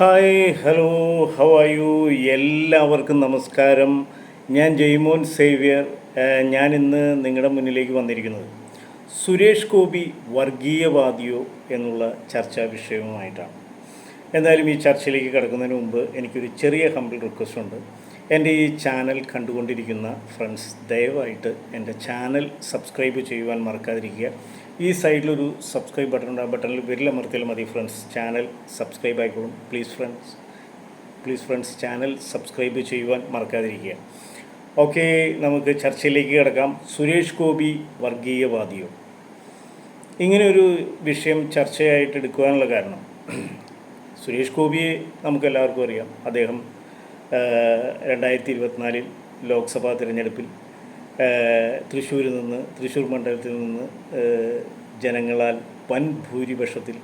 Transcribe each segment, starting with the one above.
Hi hello how are you? എല്ലാവർക്കും നമസ്കാരം. ഞാൻ ജയ്മോൻ സേവ്യർ. ഞാൻ ഇന്ന് നിങ്ങളുടെ മുന്നിലേക്ക് വന്നിരിക്കുന്നത് സുരേഷ് ഗോപി വർഗീയവാദിയോ എന്നുള്ള ചർച്ചാ വിഷയവുമായിട്ടാണ്. എന്തായാലും ഈ ചർച്ചയിലേക്ക് കിടക്കുന്നതിന് മുമ്പ് എനിക്കൊരു ചെറിയ ഹമ്പിൾ റിക്വസ്റ്റ് ഉണ്ട്. എന്റെ ഈ ചാനൽ കണ്ടുകൊണ്ടിരിക്കുന്ന ഫ്രണ്ട്സ് ദയവായിട്ട് എന്റെ ചാനൽ സബ്സ്ക്രൈബ് ചെയ്യുവാൻ മറക്കാതിരിക്കുക. ഈ സൈഡിലൊരു സബ്സ്ക്രൈബ് ബട്ടൺ ഉണ്ട്. ആ ബട്ടണിൽ വിരലമർത്തിയാൽ മതി ഫ്രണ്ട്സ് ചാനൽ സബ്സ്ക്രൈബ് ആയിക്കോളും. Please friends please friends channel subscribe ചെയ്യുവാൻ മറക്കാതിരിക്കുക. ഓക്കെ നമുക്ക് ചർച്ചയിലേക്ക് കിടക്കാം. സുരേഷ് ഗോപി വർഗീയവാദിയോ? ഇങ്ങനെ ഒരു വിഷയം ചർച്ചയായിട്ട് എടുക്കുവാനുള്ള കാരണം. സുരേഷ് ഗോപിയെ നമുക്കെല്ലാവർക്കും അറിയാം. അദ്ദേഹം രണ്ടായിരത്തി ഇരുപത്തിനാലിൽ ലോക്സഭാ തിരഞ്ഞെടുപ്പിൽ തൃശ്ശൂരിൽ നിന്ന് തൃശ്ശൂർ മണ്ഡലത്തിൽ നിന്ന് ജനങ്ങളാൽ വൻ ഭൂരിപക്ഷത്തിൽ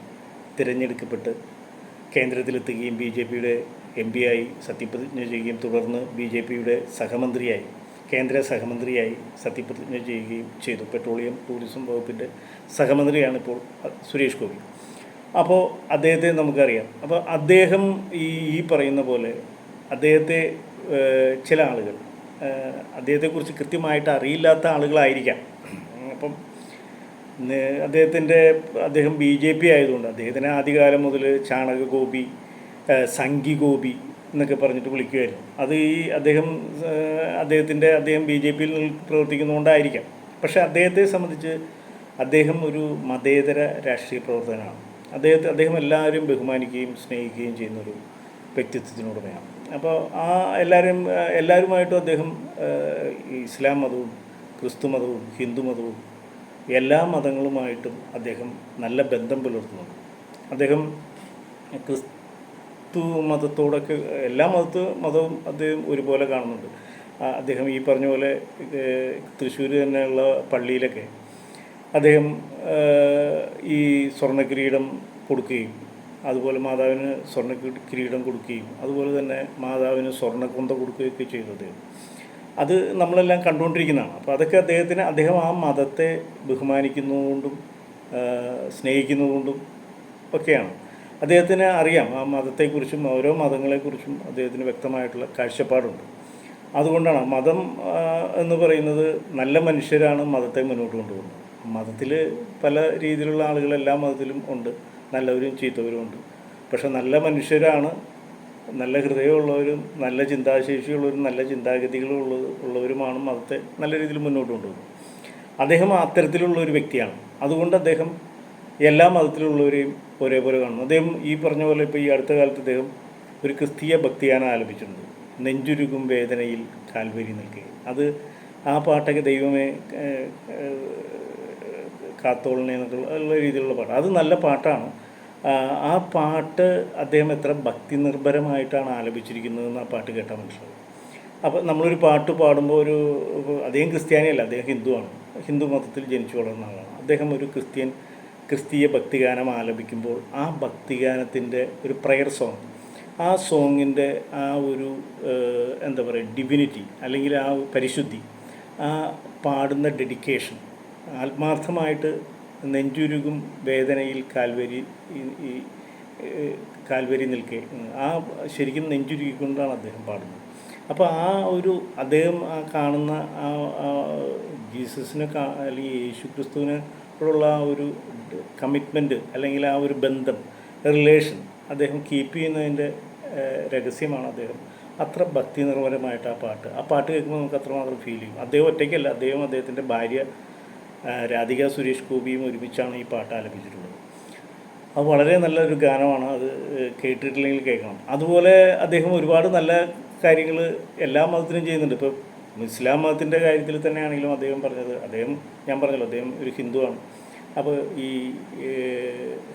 തിരഞ്ഞെടുക്കപ്പെട്ട് കേന്ദ്രത്തിലെത്തുകയും ബി ജെ പിയുടെ എം പി ആയി സത്യപ്രതിജ്ഞ ചെയ്യുകയും തുടർന്ന് ബി ജെ പിയുടെ സഹമന്ത്രിയായി കേന്ദ്ര സഹമന്ത്രിയായി സത്യപ്രതിജ്ഞ ചെയ്യുകയും ചെയ്തു. പെട്രോളിയം ടൂറിസം വകുപ്പിന്റെ സഹമന്ത്രിയാണ് ഇപ്പോൾ സുരേഷ് ഗോപി. അപ്പോൾ അദ്ദേഹത്തെ നമുക്കറിയാം. അപ്പോൾ അദ്ദേഹം ഈ ഈ പറയുന്ന പോലെ അദ്ദേഹത്തെ ചില ആളുകൾ അദ്ദേഹത്തെക്കുറിച്ച് കൃത്യമായിട്ട് അറിയില്ലാത്ത ആളുകളായിരിക്കാം. അപ്പം അദ്ദേഹത്തിന്റെ അദ്ദേഹം ബി ജെ പി ആയതുകൊണ്ട് അദ്ദേഹത്തിന് ആദ്യകാലം മുതൽ ചാണക ഗോപി സംഘി ഗോപി എന്നൊക്കെ പറഞ്ഞിട്ട് വിളിക്കുമായിരുന്നു അത് ഈ അദ്ദേഹം അദ്ദേഹത്തിന്റെ അദ്ദേഹം ബി ജെ പിയിൽ പ്രവർത്തിക്കുന്നതുകൊണ്ടായിരിക്കാം പക്ഷേ അദ്ദേഹത്തെ സംബന്ധിച്ച് അദ്ദേഹം ഒരു മതേതര രാഷ്ട്രീയ പ്രവർത്തകനാണ്. അദ്ദേഹത്തെ അദ്ദേഹം എല്ലാവരും ബഹുമാനിക്കുകയും സ്നേഹിക്കുകയും ചെയ്യുന്നൊരു വ്യക്തിത്വത്തിനുടമയാണ് അപ്പോൾ ആ എല്ലാവരും എല്ലാവരുമായിട്ടും അദ്ദേഹം ഇസ്ലാം മതവും ക്രിസ്തു മതവും ഹിന്ദു മതവും എല്ലാ മതങ്ങളുമായിട്ടും അദ്ദേഹം നല്ല ബന്ധം പുലർത്തുന്നുണ്ട്. അദ്ദേഹം ക്രിസ്തു മതത്തോടൊക്കെ എല്ലാ മതത്ത് മതവും അദ്ദേഹം ഒരുപോലെ കാണുന്നുണ്ട്. അദ്ദേഹം ഈ പറഞ്ഞ പോലെ തൃശ്ശൂർ തന്നെയുള്ള പള്ളിയിലൊക്കെ അദ്ദേഹം ഈ ഈ സ്വർണക്കിരീടം കൊടുക്കുകയും അതുപോലെ മാതാവിന് സ്വർണ കിരീടം കൊടുക്കുകയും അതുപോലെ തന്നെ മാതാവിന് സ്വർണക്കുന്ത കൊടുക്കുകയൊക്കെ ചെയ്തു അദ്ദേഹം. അത് നമ്മളെല്ലാം കണ്ടുകൊണ്ടിരിക്കുന്നതാണ്. അപ്പോൾ അതൊക്കെ അദ്ദേഹത്തിന് അദ്ദേഹം ആ മതത്തെ ബഹുമാനിക്കുന്നതുകൊണ്ടും സ്നേഹിക്കുന്നതുകൊണ്ടും ഒക്കെയാണ്. അദ്ദേഹത്തിന് അറിയാം ആ മതത്തെക്കുറിച്ചും ഓരോ മതങ്ങളെക്കുറിച്ചും അദ്ദേഹത്തിന് വ്യക്തമായിട്ടുള്ള കാഴ്ചപ്പാടുണ്ട്. അതുകൊണ്ടാണ് മതം എന്ന് പറയുന്നത് നല്ല മനുഷ്യരാണ് മതത്തെ മുന്നോട്ട് കൊണ്ടുപോകുന്നത്. മതത്തിൽ പല രീതിയിലുള്ള ആളുകൾ എല്ലാ മതത്തിലും ഉണ്ട്. നല്ലവരും ചീത്തവരും ഉണ്ട്. പക്ഷെ നല്ല മനുഷ്യരാണ് നല്ല ഹൃദയമുള്ളവരും നല്ല ചിന്താശേഷിയുള്ളവരും നല്ല ചിന്താഗതികളും ഉള്ളവരുമാണ് മതത്തെ നല്ല രീതിയിൽ മുന്നോട്ട് കൊണ്ടുപോകുന്നത്. അദ്ദേഹം അത്തരത്തിലുള്ള ഒരു വ്യക്തിയാണ്. അതുകൊണ്ട് അദ്ദേഹം എല്ലാ മതത്തിലുള്ളവരെയും ഒരേപോലെ കാണുന്നു. അദ്ദേഹം ഈ പറഞ്ഞ പോലെ ഇപ്പോൾ ഈ അടുത്ത കാലത്ത് അദ്ദേഹം ഒരു ക്രിസ്തീയ ഭക്തിയാനം ആലപിച്ചിട്ടുണ്ട്. നെഞ്ചുരുകും വേദനയിൽ കാൽവരി നിൽക്കുകയും അത് ആ പാട്ടൊക്കെ ദൈവമേ കാത്തോളനെ ഉള്ള രീതിയിലുള്ള പാട്ട്. അത് നല്ല പാട്ടാണ്. ആ പാട്ട് അദ്ദേഹം എത്ര ഭക്തി നിർഭരമായിട്ടാണ് ആലപിച്ചിരിക്കുന്നതെന്ന് ആ പാട്ട് കേട്ടാൽ മനസ്സിലാവും. അപ്പോൾ നമ്മളൊരു പാട്ട് പാടുമ്പോൾ ഒരു അദ്ദേഹം ക്രിസ്ത്യാനിയല്ല അദ്ദേഹം ഹിന്ദുവാണ്. ഹിന്ദു മതത്തിൽ ജനിച്ചു വളർന്ന ആളാണ്. അദ്ദേഹം ഒരു ക്രിസ്ത്യൻ ക്രിസ്തീയ ഭക്തിഗാനം ആലപിക്കുമ്പോൾ ആ ഭക്തിഗാനത്തിന്റെ ഒരു പ്രയർ സോങ് ആ സോങ്ങിന്റെ ആ ഒരു എന്താ പറയുക ഡിവിനിറ്റി അല്ലെങ്കിൽ ആ പരിശുദ്ധി ആ പാടുന്ന ഡെഡിക്കേഷൻ ആത്മാർത്ഥമായിട്ട് നെഞ്ചുരുകും വേദനയിൽ കാൽവരി ഈ- കാൽവരി നിൽക്കെ. ആ ശരിക്കും നെഞ്ചുരുക്കിക്കൊണ്ടാണ് അദ്ദേഹം പാടുന്നത്. അപ്പോൾ ആ ഒരു അദ്ദേഹം ആ കാണുന്ന ആ ജീസസിനെ കാ അല്ലെങ്കിൽ യേശു ക്രിസ്തുവിനോടുള്ള ആ ഒരു കമ്മിറ്റ്മെന്റ് അല്ലെങ്കിൽ ആ ഒരു ബന്ധം റിലേഷൻ അദ്ദേഹം കീപ്പ് ചെയ്യുന്നതിന്റെ രഹസ്യമാണ് അദ്ദേഹം. അത്ര ഭക്തി നിർഭരമായിട്ട് ആ പാട്ട്. ആ പാട്ട് കേൾക്കുമ്പോൾ നമുക്ക് അത്രമാത്രം ഫീൽ ചെയ്യും. അദ്ദേഹം ഒറ്റയ്ക്കല്ല. അദ്ദേഹം അദ്ദേഹത്തിന്റെ ഭാര്യ രാധിക സുരേഷ് ഗോപിയും ഒരുമിച്ചാണ് ഈ പാട്ട് ആലപിച്ചിട്ടുള്ളത്. അത് വളരെ നല്ലൊരു ഗാനമാണ്. അത് കേട്ടിട്ടില്ലെങ്കിൽ കേൾക്കണം. അതുപോലെ അദ്ദേഹം ഒരുപാട് നല്ല കാര്യങ്ങൾ എല്ലാ മതത്തിനും ചെയ്യുന്നുണ്ട്. ഇപ്പോൾ ഇസ്ലാം മതത്തിന്റെ കാര്യത്തിൽ തന്നെയാണെങ്കിലും അദ്ദേഹം പറഞ്ഞത് അദ്ദേഹം ഞാൻ പറഞ്ഞല്ലോ അദ്ദേഹം ഒരു ഹിന്ദുവാണ്. അപ്പോൾ ഈ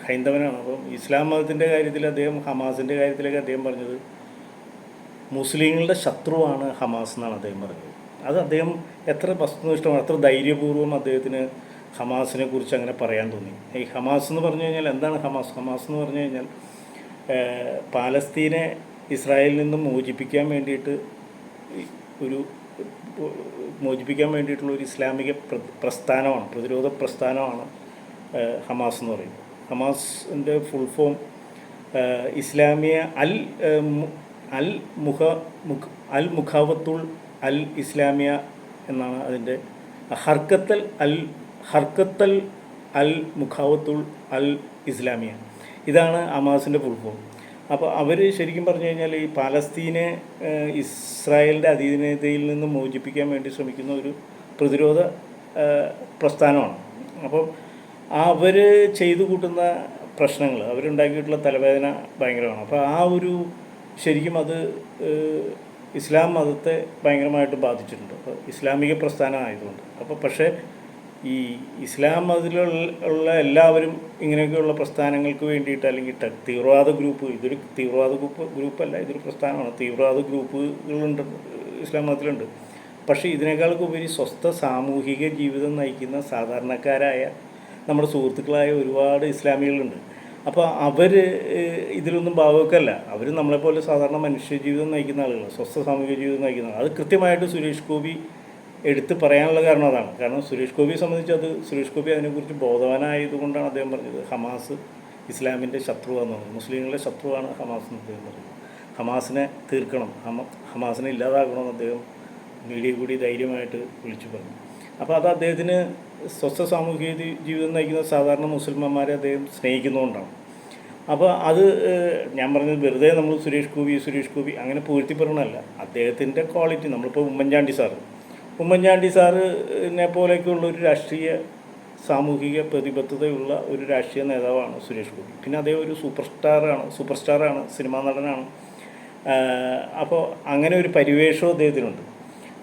ഹൈന്ദവനാണ്. അപ്പം ഇസ്ലാം മതത്തിന്റെ കാര്യത്തിൽ അദ്ദേഹം ഹമാസിന്റെ കാര്യത്തിലൊക്കെ അദ്ദേഹം പറഞ്ഞത് മുസ്ലിങ്ങളുടെ ശത്രുവാണ് ഹമാസ് എന്നാണ് അദ്ദേഹം പറഞ്ഞത്. അത് അദ്ദേഹം എത്ര വസ്തുനിഷ്ഠമാണ് എത്ര ധൈര്യപൂർവം അദ്ദേഹത്തിന് ഹമാസിനെ കുറിച്ച് അങ്ങനെ പറയാൻ തോന്നി. ഈ ഹമാസ് എന്ന് പറഞ്ഞു കഴിഞ്ഞാൽ എന്താണ് ഹമാസ്? ഹമാസ് എന്ന് പറഞ്ഞു കഴിഞ്ഞാൽ പാലസ്തീനെ ഇസ്രായേലിൽ നിന്നും മോചിപ്പിക്കാൻ വേണ്ടിയിട്ട് ഒരു മോചിപ്പിക്കാൻ വേണ്ടിയിട്ടുള്ള ഒരു ഇസ്ലാമിക പ്ര- പ്രസ്ഥാനമാണ് പ്രതിരോധ പ്രസ്ഥാനമാണ് ഹമാസ് എന്ന് പറയുന്നത്. ഹമാസിന്റെ ഫുൾ ഫോം ഇസ്ലാമിയ അൽ അൽ മുഖ മുഖ അൽ മുഖാവത്തുൾ അൽ ഇസ്ലാമിയ എന്നാണ് അതിന്റെ ഹർക്കത്തൽ അൽ ഹർക്കത്തൽ അൽ മുഖാവത്തുൽ അൽ ഇസ്ലാമിയ ഇതാണ് അമാസിന്റെ ഫുൾ അപ്പോൾ അവർ ശരിക്കും പറഞ്ഞു കഴിഞ്ഞാൽ ഈ പാലസ്തീനെ ഇസ്രായേലിന്റെ അധീനതയിൽ നിന്ന് മോചിപ്പിക്കാൻ വേണ്ടി ശ്രമിക്കുന്ന ഒരു പ്രതിരോധ പ്രസ്ഥാനമാണ്. അപ്പം അവർ ചെയ്തു കൂട്ടുന്ന പ്രശ്നങ്ങൾ അവരുണ്ടാക്കിയിട്ടുള്ള തലവേദന ഭയങ്കരമാണ്. അപ്പോൾ ആ ഒരു ശരിക്കും അത് ഇസ്ലാം മതത്തെ ഭയങ്കരമായിട്ട് ബാധിച്ചിട്ടുണ്ട്. അപ്പോൾ ഇസ്ലാമിക പ്രസ്ഥാനം ആയതുകൊണ്ട് അപ്പോൾ പക്ഷേ ഈ ഇസ്ലാം മതത്തിലുള്ള എല്ലാവരും ഇങ്ങനെയൊക്കെയുള്ള പ്രസ്ഥാനങ്ങൾക്ക് വേണ്ടിയിട്ട് അല്ലെങ്കിൽ തീവ്രവാദ ഗ്രൂപ്പ് ഇതൊരു തീവ്രവാദ ഗ്രൂപ്പ് ഗ്രൂപ്പല്ല ഇതൊരു പ്രസ്ഥാനമാണ്. തീവ്രവാദ ഗ്രൂപ്പുകളുണ്ട് ഇസ്ലാം മതത്തിലുണ്ട്. പക്ഷേ ഇതിനേക്കാളൊക്കെ ഉപരി സ്വസ്ഥ സാമൂഹിക ജീവിതം നയിക്കുന്ന സാധാരണക്കാരായ നമ്മുടെ സുഹൃത്തുക്കളായ ഒരുപാട് ഇസ്ലാമികളുണ്ട്. അപ്പോൾ അവർ ഇതിലൊന്നും ഭാഗമൊക്കെയല്ല അവർ നമ്മളെപ്പോലെ സാധാരണ മനുഷ്യ ജീവിതം നയിക്കുന്ന ആളുകൾ സ്വസ്ഥ സാമൂഹിക ജീവിതം നയിക്കുന്ന അത് കൃത്യമായിട്ട് സുരേഷ് ഗോപി എടുത്ത് പറയാനുള്ള കാരണം അതാണ്. കാരണം സുരേഷ് ഗോപിയെ സംബന്ധിച്ച് അത് സുരേഷ് ഗോപി അതിനെക്കുറിച്ച് ബോധവാനായതുകൊണ്ടാണ് അദ്ദേഹം പറഞ്ഞത്. ഹമാസ് ഇസ്ലാമിന്റെ ശത്രുവാന്ന് പറഞ്ഞത് മുസ്ലിങ്ങളുടെ ശത്രുവാണ് ഹമാസ് എന്ന് അദ്ദേഹം പറഞ്ഞത് ഹമാസിനെ തീർക്കണം. ഹമ ഹമാസിനെ ഇല്ലാതാക്കണമെന്ന് അദ്ദേഹം മീഡിയ കൂടി ധൈര്യമായിട്ട് വിളിച്ചു പറഞ്ഞു. അപ്പോൾ അത് അദ്ദേഹത്തിന് സ്വസ്ഥ സാമൂഹിക ജീവിതം നയിക്കുന്ന സാധാരണ മുസൽമാന്മാരെ അദ്ദേഹം സ്നേഹിക്കുന്നതുകൊണ്ടാണ്. അപ്പോൾ അത് ഞാൻ പറഞ്ഞത് വെറുതെ നമ്മൾ സുരേഷ് ഗോപി സുരേഷ് ഗോപി അങ്ങനെ പൂഴ്ത്തി പറയണമല്ല അദ്ദേഹത്തിന്റെ ക്വാളിറ്റി നമ്മളിപ്പോൾ ഉമ്മൻചാണ്ടി സാറ്. ഉമ്മൻചാണ്ടി സാറിനെ പോലെയൊക്കെയുള്ള ഒരു രാഷ്ട്രീയ സാമൂഹിക പ്രതിബദ്ധതയുള്ള ഒരു രാഷ്ട്രീയ നേതാവാണ് സുരേഷ് ഗോപി. പിന്നെ അദ്ദേഹം ഒരു സൂപ്പർ സ്റ്റാറാണ് സൂപ്പർ സ്റ്റാറാണ് സിനിമാ നടനാണ്. അപ്പോൾ അങ്ങനെ ഒരു പരിവേഷവും അദ്ദേഹത്തിനുണ്ട്.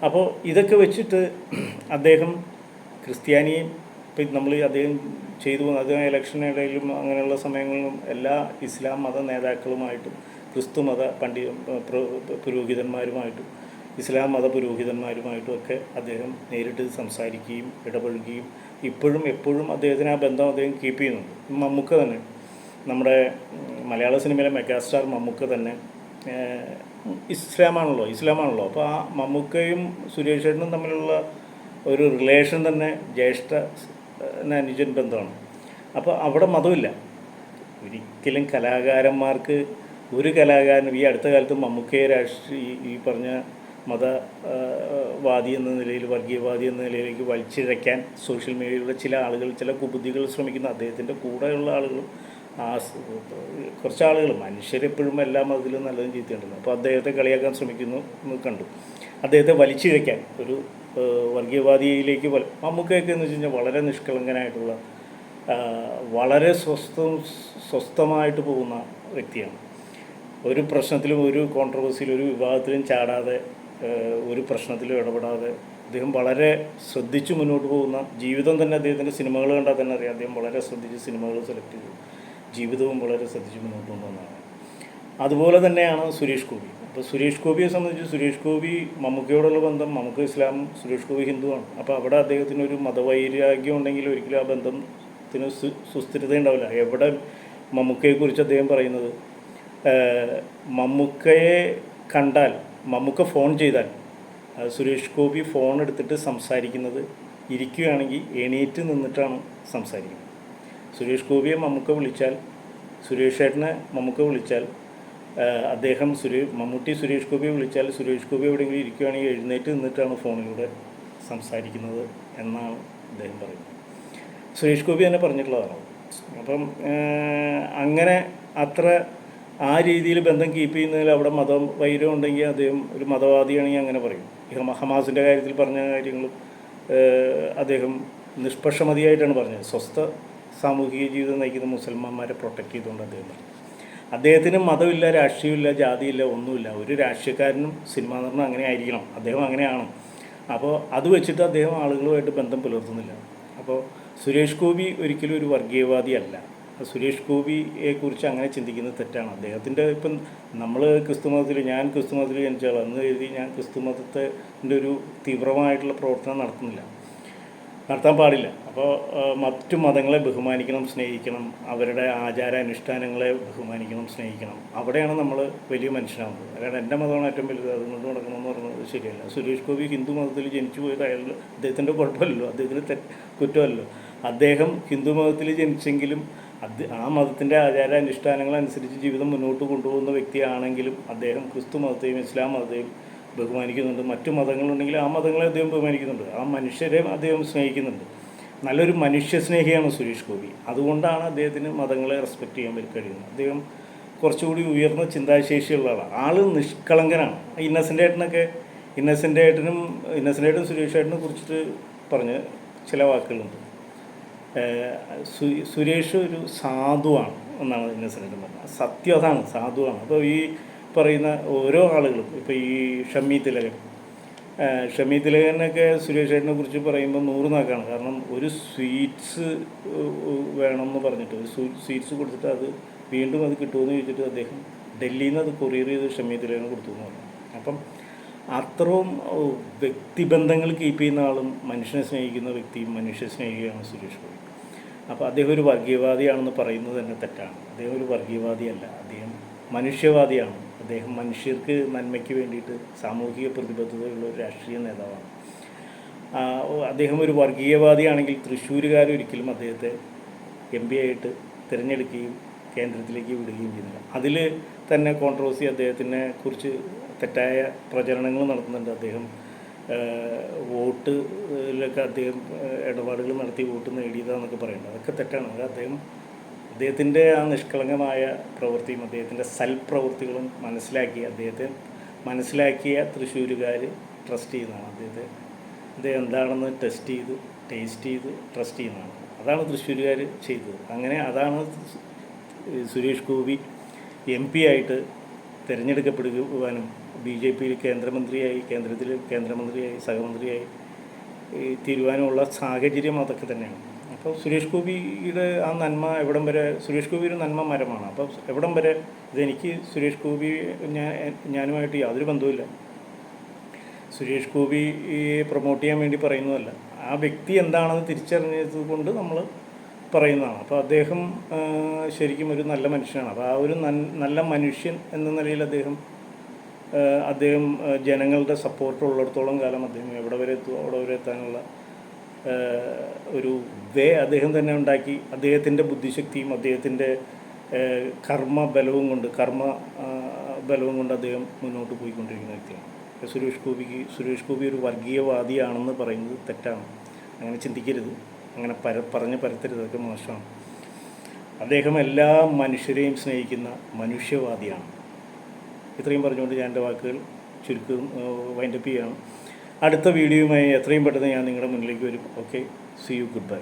അപ്പോൾ ഇതൊക്കെ വെച്ചിട്ട് അദ്ദേഹം ക്രിസ്ത്യാനിയും ഇപ്പം നമ്മൾ അദ്ദേഹം ചെയ്തു അദ്ദേഹം ഇലക്ഷനിടയിലും അങ്ങനെയുള്ള സമയങ്ങളിലും എല്ലാ ഇസ്ലാം മത നേതാക്കളുമായിട്ടും ക്രിസ്തു മത പണ്ഡി പ്ര- പുരോഹിതന്മാരുമായിട്ടും ഇസ്ലാം മത പുരോഹിതന്മാരുമായിട്ടും ഒക്കെ അദ്ദേഹം നേരിട്ട് സംസാരിക്കുകയും ഇടപഴകുകയും ഇപ്പോഴും എപ്പോഴും അദ്ദേഹത്തിന് ആ ബന്ധം അദ്ദേഹം കീപ്പ് ചെയ്യുന്നുണ്ട്. മമ്മൂക്ക തന്നെ നമ്മുടെ മലയാള സിനിമയിലെ മെഗാസ്റ്റാർ മമ്മൂക്ക തന്നെ ഇസ്ലാമാണല്ലോ ഇസ്ലാമാണല്ലോ. അപ്പോൾ ആ മമ്മൂക്കയും സുരേഷ് ചേട്ടനും തമ്മിലുള്ള ഒരു റിലേഷൻ തന്നെ ജ്യേഷ്ഠ അനുജൻ ബന്ധമാണ്. അപ്പോൾ അവിടെ മതമില്ല. ഒരിക്കലും കലാകാരന്മാർക്ക് ഒരു കലാകാരൻ ഈ അടുത്ത കാലത്ത് മമ്മൂക്കയെ രാഷ്ട്രീയ ഈ പറഞ്ഞ മതവാദി വാദി എന്ന നിലയിൽ വർഗീയവാദി എന്ന നിലയിലേക്ക് വലിച്ചിഴയ്ക്കാൻ സോഷ്യൽ മീഡിയയിലുള്ള ചില ആളുകൾ ചില കുബുദ്ധികൾ ശ്രമിക്കുന്ന അദ്ദേഹത്തിന്റെ കൂടെയുള്ള ആളുകളും ആ കുറച്ച് ആളുകൾ മനുഷ്യരെപ്പോഴും എല്ലാ മതത്തിലും നല്ലതും ചീത്തയുണ്ടെന്ന് അപ്പോൾ അദ്ദേഹത്തെ കളിയാക്കാൻ ശ്രമിക്കുന്നു എന്ന് കണ്ടു. അദ്ദേഹത്തെ വലിച്ചിഴയ്ക്കാൻ ഒരു വർഗീയവാദിയിലേക്ക് മമ്മൂക്കയൊക്കെ എന്ന് വെച്ച് കഴിഞ്ഞാൽ വളരെ നിഷ്കളങ്കനായിട്ടുള്ള വളരെ സ്വസ്ഥം സ്വസ്ഥമായിട്ട് പോകുന്ന വ്യക്തിയാണ്. ഒരു പ്രശ്നത്തിലും ഒരു കോൺട്രവേഴ്സിയിലും ഒരു വിവാദത്തിലും ചാടാതെ ഒരു പ്രശ്നത്തിലും ഇടപെടാതെ അദ്ദേഹം വളരെ ശ്രദ്ധിച്ച് മുന്നോട്ട് പോകുന്ന ജീവിതം തന്നെ അദ്ദേഹത്തിന്റെ സിനിമകൾ കണ്ടാൽ തന്നെ അറിയാം. അദ്ദേഹം വളരെ ശ്രദ്ധിച്ച് സിനിമകൾ സെലക്ട് ചെയ്തു. ജീവിതവും വളരെ ശ്രദ്ധിച്ച് മുന്നോട്ട് കൊണ്ടുവന്നതാണ്. അതുപോലെ തന്നെയാണ് സുരേഷ് ഗോപി. അപ്പോൾ സുരേഷ് ഗോപിയെ സംബന്ധിച്ച് സുരേഷ് ഗോപി മമ്മൂക്കയോടുള്ള ബന്ധം മമ്മൂക്ക ഇസ്ലാം സുരേഷ് ഗോപി ഹിന്ദുവാണ്. അപ്പോൾ അവിടെ അദ്ദേഹത്തിന് ഒരു മതവൈരാഗ്യം ഉണ്ടെങ്കിൽ ഒരിക്കലും ആ ബന്ധത്തിന് സു സുസ്ഥിരത ഉണ്ടാവില്ല. എവിടെ മമ്മൂക്കയെക്കുറിച്ച് അദ്ദേഹം പറയുന്നത് മമ്മൂക്കയെ കണ്ടാൽ മമ്മൂക്ക ഫോൺ ചെയ്താൽ സുരേഷ് ഗോപി ഫോൺ എടുത്തിട്ട് സംസാരിക്കുന്നത് ഇരിക്കുകയാണെങ്കിൽ എണീറ്റ് നിന്നിട്ടാണ് സംസാരിക്കുന്നത്. സുരേഷ് ഗോപിയെ മമ്മൂക്ക വിളിച്ചാൽ സുരേഷ് ഏട്ടനെ മമ്മൂക്ക വിളിച്ചാൽ അദ്ദേഹം സുരേഷ് മമ്മൂട്ടി സുരേഷ് ഗോപിയെ വിളിച്ചാൽ സുരേഷ് ഗോപി എവിടെയെങ്കിലും ഇരിക്കുകയാണെങ്കിൽ എഴുന്നേറ്റ് നിന്നിട്ടാണ് ഫോണിലൂടെ സംസാരിക്കുന്നത് എന്നാണ് അദ്ദേഹം പറയുന്നത്. സുരേഷ് ഗോപി തന്നെ പറഞ്ഞിട്ടുള്ളതാണ്. അപ്പം അങ്ങനെ അത്ര ആ രീതിയിൽ ബന്ധം കീപ്പ് ചെയ്യുന്നതിൽ അവിടെ മതം വൈരം ഉണ്ടെങ്കിൽ അദ്ദേഹം ഒരു മതവാദിയാണെങ്കിൽ അങ്ങനെ പറയും. ഹമാസിന്റെ കാര്യത്തിൽ പറഞ്ഞ കാര്യങ്ങളും അദ്ദേഹം നിഷ്പക്ഷമതിയായിട്ടാണ് പറഞ്ഞത്. സ്വസ്ഥ സാമൂഹിക ജീവിതം നയിക്കുന്ന മുസൽമാന്മാരെ പ്രൊട്ടക്റ്റ് ചെയ്തുകൊണ്ട് അദ്ദേഹം പറഞ്ഞു. അദ്ദേഹത്തിന് മതമില്ല രാഷ്ട്രീയമില്ല ജാതിയില്ല ഒന്നുമില്ല. ഒരു രാഷ്ട്രീയക്കാരനും സിനിമ നടനും അങ്ങനെ ആയിരിക്കണം. അദ്ദേഹം അങ്ങനെയാണ്. അപ്പോൾ അത് വെച്ചിട്ട് അദ്ദേഹം ആളുകളുമായിട്ട് ബന്ധം പുലർത്തുന്നില്ല. അപ്പോൾ സുരേഷ് ഗോപി ഒരിക്കലും ഒരു വർഗീയവാദിയല്ല. സുരേഷ് ഗോപിയെ കുറിച്ച് അങ്ങനെ ചിന്തിക്കുന്നത് തെറ്റാണ്. അദ്ദേഹത്തിന്റെ ഇപ്പം നമ്മൾ ക്രിസ്തു മതത്തിൽ ഞാൻ ക്രിസ്തു മതത്തിൽ ജനിച്ചാൽ അന്ന് കരുതി ഞാൻ ക്രിസ്തു മതത്തിന്റെ ഒരു തീവ്രമായിട്ടുള്ള പ്രവർത്തനം നടത്തുന്നില്ല. നടത്താൻ പാടില്ല. അപ്പോൾ മറ്റു മതങ്ങളെ ബഹുമാനിക്കണം സ്നേഹിക്കണം അവരുടെ ആചാരാനുഷ്ഠാനങ്ങളെ ബഹുമാനിക്കണം സ്നേഹിക്കണം. അവിടെയാണ് നമ്മൾ വലിയ മനുഷ്യനാകുന്നത് അല്ലാണ്ട് എന്റെ മതമാണ് ഏറ്റവും വലുത്. അതുകൊണ്ട് നടക്കണമെന്ന് പറയുന്നത് ശരിയല്ല. സുരേഷ് ഗോപി ഹിന്ദു മതത്തിൽ ജനിച്ചു പോയത് അയാൾ അദ്ദേഹത്തിന്റെ കുഴപ്പമല്ലല്ലോ. അദ്ദേഹത്തിന് തെ കുറ്റമല്ലോ അദ്ദേഹം ഹിന്ദു മതത്തിൽ ജനിച്ചെങ്കിലും അത് ആ മതത്തിന്റെ ആചാരാനുഷ്ഠാനങ്ങളനുസരിച്ച് ജീവിതം മുന്നോട്ട് കൊണ്ടുപോകുന്ന വ്യക്തിയാണെങ്കിലും അദ്ദേഹം ക്രിസ്തു മതത്തെയും ഇസ്ലാം മതത്തെയും ബഹുമാനിക്കുന്നുണ്ട്. മറ്റു മതങ്ങളുണ്ടെങ്കിൽ ആ മതങ്ങളെ അദ്ദേഹം ബഹുമാനിക്കുന്നുണ്ട്. ആ മനുഷ്യരെ അദ്ദേഹം സ്നേഹിക്കുന്നുണ്ട്. നല്ലൊരു മനുഷ്യസ്നേഹിയാണ് സുരേഷ് ഗോപി. അതുകൊണ്ടാണ് അദ്ദേഹത്തിന് മതങ്ങളെ റെസ്പെക്റ്റ് ചെയ്യാൻ പറ്റി കഴിയുന്നത്. അദ്ദേഹം കുറച്ചുകൂടി ഉയർന്ന ചിന്താശേഷിയുള്ള ആളാണ്. ആൾ നിഷ്കളങ്കനാണ്. ഇന്നസെന്റ് ഏട്ടനൊക്കെ ഇന്നസെന്റ് ഏട്ടനും ഇന്നസെന്റ് ഏട്ടനും സുരേഷ് ഏട്ടനെ കുറിച്ചിട്ട് പറഞ്ഞ് ചില വാക്കുകളുണ്ട്. സുരേഷ് ഒരു സാധുവാണ് എന്നാണ് ഇന്നസെന്റ് ഏട്ടൻ പറഞ്ഞത്. സത്യം അതാണ്. സാധുവാണ്. അപ്പോൾ ഈ പറയുന്ന ഓരോ ആളുകളും ഇപ്പോൾ ഈ ഷമ്മി തിലകൻ. ഷമി തിലകനൊക്കെ സുരേഷ് കുറിച്ച് പറയുമ്പോൾ നൂറ് നാക്കാണ്. കാരണം ഒരു സ്വീറ്റ്സ് വേണമെന്ന് പറഞ്ഞിട്ട് ഒരു സ്വീറ്റ്സ് കൊടുത്തിട്ട് അത് വീണ്ടും അത് കിട്ടുമെന്ന് ചോദിച്ചിട്ട് അദ്ദേഹം ഡൽഹിയിൽ നിന്ന് അത് കൊറിയർ ചെയ്ത് ഷമ്മി തിലകന് കൊടുത്തു എന്ന് പറഞ്ഞു. അപ്പം അത്രയും വ്യക്തിബന്ധങ്ങൾ കീപ്പ് ചെയ്യുന്ന ആളും മനുഷ്യനെ സ്നേഹിക്കുന്ന വ്യക്തിയും മനുഷ്യ സ്നേഹിയാണ് സുരേഷ് ഗോപി. അപ്പോൾ അദ്ദേഹം ഒരു വർഗീയവാദിയാണെന്ന് പറയുന്നത് തന്നെ തെറ്റാണ്. അദ്ദേഹം ഒരു വർഗീയവാദിയല്ല. അദ്ദേഹം മനുഷ്യവാദിയാണ്. അദ്ദേഹം മനുഷ്യർക്ക് നന്മയ്ക്ക് വേണ്ടിയിട്ട് സാമൂഹിക പ്രതിബദ്ധതയുള്ള ഒരു രാഷ്ട്രീയ നേതാവാണ്. അദ്ദേഹം ഒരു വർഗീയവാദിയാണെങ്കിൽ തൃശ്ശൂരുകാർ ഒരിക്കലും അദ്ദേഹത്തെ എം പി ആയിട്ട് തിരഞ്ഞെടുക്കുകയും കേന്ദ്രത്തിലേക്ക് വിടുകയും ചെയ്യുന്നില്ല. അതിൽ തന്നെ കോൺട്രവേഴ്സി അദ്ദേഹത്തിനെ കുറിച്ച് തെറ്റായ പ്രചരണങ്ങൾ നടത്തുന്നുണ്ട്. അദ്ദേഹം വോട്ടിലൊക്കെ അദ്ദേഹം ഇടപാടുകൾ നടത്തി വോട്ട് നേടിയതാണെന്നൊക്കെ പറയുന്നത് അതൊക്കെ തെറ്റാണ്. അത് അദ്ദേഹം അദ്ദേഹത്തിന്റെ ആ നിഷ്കളങ്കമായ പ്രവൃത്തിയും അദ്ദേഹത്തിന്റെ സൽപ്രവൃത്തികളും മനസ്സിലാക്കി അദ്ദേഹത്തെ മനസ്സിലാക്കിയ തൃശ്ശൂരുകാർ ട്രസ്റ്റ് ചെയ്യുന്നതാണ്. അദ്ദേഹത്തെ അദ്ദേഹം എന്താണെന്ന് ടെസ്റ്റ് ചെയ്ത് ടേസ്റ്റ് ചെയ്ത് ട്രസ്റ്റ് ചെയ്യുന്നതാണ്. അതാണ് തൃശ്ശൂരുകാർ ചെയ്തത്. അങ്ങനെ അതാണ് സുരേഷ് ഗോപി എം പി ആയിട്ട് തിരഞ്ഞെടുക്കപ്പെടുവാനും ബി ജെ പിയിൽ കേന്ദ്രമന്ത്രിയായി കേന്ദ്രത്തിൽ കേന്ദ്രമന്ത്രിയായി സഹമന്ത്രിയായി തീരുവാനുമുള്ള സാഹചര്യം അതൊക്കെ തന്നെയാണ്. അപ്പോൾ സുരേഷ് ഗോപിയുടെ ആ നന്മ എവിടം വരെ സുരേഷ് ഗോപി ഒരു നന്മ മരമാണ്. അപ്പോൾ എവിടം വരെ ഇതെനിക്ക് സുരേഷ് ഗോപി ഞാൻ ഞാനുമായിട്ട് യാതൊരു ബന്ധവുമില്ല. സുരേഷ് ഗോപിയെ പ്രൊമോട്ട് ചെയ്യാൻ വേണ്ടി പറയുന്നതല്ല. ആ വ്യക്തി എന്താണെന്ന് തിരിച്ചറിഞ്ഞത് കൊണ്ട് നമ്മൾ പറയുന്നതാണ്. അപ്പോൾ അദ്ദേഹം ശരിക്കും ഒരു നല്ല മനുഷ്യനാണ്. അപ്പോൾ ആ ഒരു നല്ല മനുഷ്യൻ എന്ന നിലയിൽ അദ്ദേഹം അദ്ദേഹം ജനങ്ങളുടെ സപ്പോർട്ട് ഉള്ളിടത്തോളം കാലം അദ്ദേഹം എവിടെ വരെ എത്തുമോ അവിടെ വരെ എത്താനുള്ള ഒരു വേ അദ്ദേഹം തന്നെ ഉണ്ടാക്കി. അദ്ദേഹത്തിന്റെ ബുദ്ധിശക്തിയും അദ്ദേഹത്തിന്റെ കർമ്മ ബലവും കൊണ്ട് കർമ്മ ബലവും കൊണ്ട് അദ്ദേഹം മുന്നോട്ട് പോയിക്കൊണ്ടിരിക്കുന്ന വ്യക്തിയാണ്. സുരേഷ് ഗോപിക്ക് സുരേഷ് ഗോപി ഒരു വർഗീയവാദിയാണെന്ന് പറയുന്നത് തെറ്റാണ്. അങ്ങനെ ചിന്തിക്കരുത്. അങ്ങനെ പര പറഞ്ഞ് പരത്തരുത്. അതൊക്കെ മോശമാണ്. അദ്ദേഹം എല്ലാ മനുഷ്യരെയും സ്നേഹിക്കുന്ന മനുഷ്യവാദിയാണ്. ഇത്രയും പറഞ്ഞുകൊണ്ട് ഞാൻ എന്റെ വാക്കുകൾ ചുരുക്കം വൈൻഡപ്പ് ചെയ്യുകയാണ്. അടുത്ത വീഡിയോയുമായി എത്രയും പെട്ടെന്ന് ഞാൻ നിങ്ങളുടെ മുന്നിലേക്ക് വരും. Okay see you goodbye